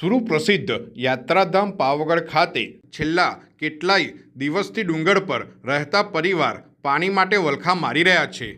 સુપ્રસિદ્ધ યાત્રાધામ પાવાગઢ ખાતે છેલ્લા કેટલાય દિવસથી ડુંગર પર રહેતા પરિવાર પાણી માટે વલખા મારી રહ્યા છે.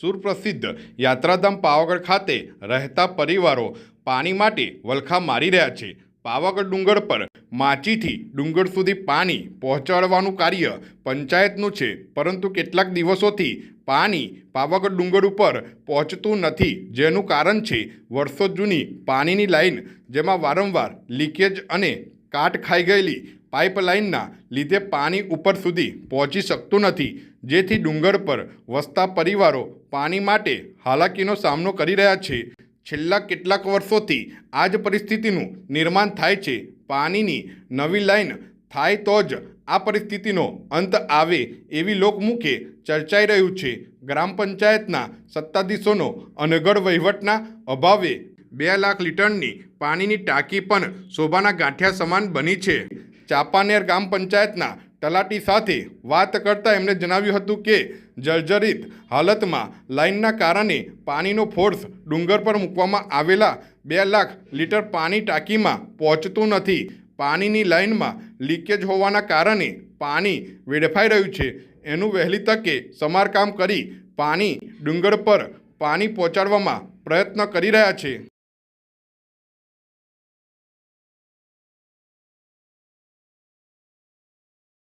સુપ્રસિદ્ધ યાત્રાધામ પાવાગઢ ખાતે રહેતા પરિવારો પાણી માટે વલખા મારી રહ્યા છે. પાવાગઢ ડુંગર પર માચીથી ડુંગર સુધી પાણી પહોંચાડવાનું કાર્ય પંચાયતનું છે. પરંતુ કેટલાક દિવસોથી પાણી પાવાગઢ ડુંગર ઉપર પહોંચતું નથી, જેનું કારણ છે વર્ષો જૂની પાણીની લાઈન જેમાં વારંવાર લીકેજ અને કાટ ખાઈ ગયેલી પાઇપલાઇનના લીધે પાણી ઉપર સુધી પહોંચી શકતું નથી, જેથી ડુંગર પર વસતા પરિવારો પાણી માટે હાલાકીનો સામનો કરી રહ્યા છે. છેલ્લા કેટલાક વર્ષોથી આ જ પરિસ્થિતિનું નિર્માણ થાય છે. પાણીની નવી લાઈન થાય તો જ આ પરિસ્થિતિનો અંત આવે એવી લોકમુખે ચર્ચાઈ રહ્યું છે. ગ્રામ પંચાયતના સત્તાધીશોનો અનગઢ વહીવટના અભાવે બે લાખ લીટરની પાણીની ટાંકી પણ શોભાના ગાંઠિયા સમાન બની છે. ચાપાનેર ગ્રામ પંચાયતના તલાટી સાથે વાત કરતાં એમણે જણાવ્યું હતું કે, જર્જરિત હાલતમાં લાઇનના કારણે પાણીનો ફોર્સ ડુંગર પર મૂકવામાં આવેલા બે લાખ લીટર પાણી ટાંકીમાં પહોંચતું નથી. પાણીની લાઇનમાં લીકેજ હોવાના કારણે પાણી વેડફાઈ રહ્યું છે. એનું વહેલી તકે સમારકામ કરી પાણી ડુંગર પર પાણી પહોંચાડવામાં પ્રયત્ન કરી રહ્યા છે.